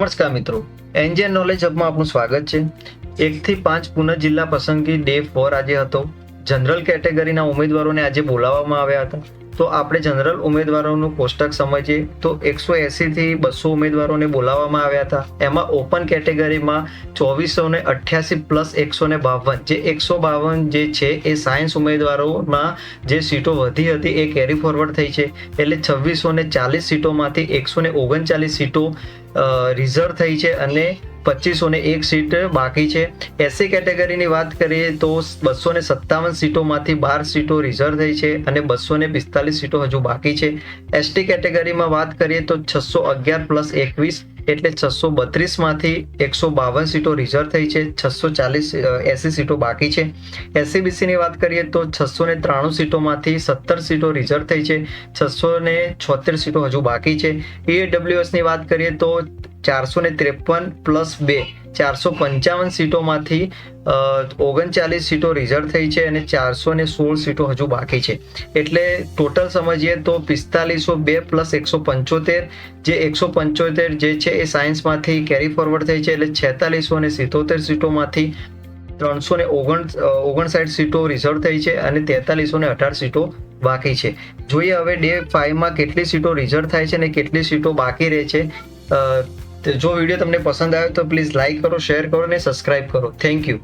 નમસ્કાર મિત્રો. એન્જિયન નોલેજ હબમાં આપનું સ્વાગત છે. એકથી પાંચ પુનઃ જિલ્લા પસંદગી ડે ફોર આજે હતો. જનરલ કેટેગરીના ઉમેદવારોને આજે બોલાવવામાં આવ્યા હતા. તો આપણે જનરલ ઉમેદવારોનું કોષ્ટક સમજીએ તો એકસો એંસીથી બસો ઉમેદવારોને બોલાવવામાં આવ્યા હતા. એમાં ઓપન કેટેગરીમાં ચોવીસો ને અઠ્યાસી પ્લસ એકસો ને બાવન. જે એકસો બાવન જે છે એ સાયન્સ ઉમેદવારોમાં જે સીટો વધી હતી એ કેરી ફોરવર્ડ થઈ છે. એટલે છવ્વીસો ને ચાલીસ સીટોમાંથી એકસો ને ઓગણચાલીસ સીટો રિઝર્વ થઈ છે અને પચીસો ને એક સીટ બાકી છે. એસસી કેટેગરીની વાત કરીએ તો બસો ને સત્તાવન સીટોમાંથી બાર સીટો રિઝર્વ થઈ છે અને બસો ને પિસ્તાલીસ સીટો હજુ બાકી છે. એસટી કેટેગરીમાં વાત કરીએ તો છસો અગિયાર પ્લસ એકવીસ એટલે છસો બત્રીસમાંથી એકસો બાવન સીટો રિઝર્વ થઈ છે. છસો ચાલીસ એસી સીટો બાકી છે. એસસીબીસીની વાત કરીએ તો છસો ને ત્રાણું સીટોમાંથી સત્તર સીટો રિઝર્વ થઈ છે. છસો ને છોતેર સીટો હજુ બાકી છે. ઈડબ્લ્યુએસની વાત કરીએ તો ચારસો ને ત્રેપન પ્લસ બે. ચારસો પંચાવન સીટોમાંથી ઓગણચાલીસ સીટો રિઝર્વ થઈ છે અને ચારસો ને સોળ સીટો હજુ બાકી છે. એટલે ટોટલ સમજીએ તો પિસ્તાલીસો બે પ્લસ એકસો પંચોતેર, જે એકસો પંચોતેર જે છે એ સાયન્સમાંથી કેરી ફોરવર્ડ થઈ છે. એટલે છેતાલીસો ને સિત્તોતેર સીટોમાંથી ત્રણસો ને ઓગણ ઓગણસાઠ સીટો રિઝર્વ થઈ છે અને તેતાલીસો ને અઢાર સીટો બાકી છે. જોઈએ હવે ડે ફાઇવમાં કેટલી સીટો રિઝર્વ થાય છે અને કેટલી સીટો બાકી રહે છે. તો જો વીડિયો તમને પસંદ આવ્યો તો પ્લીઝ લાઈક કરો, શેર કરો અને સબસ્ક્રાઇબ કરો. Thank you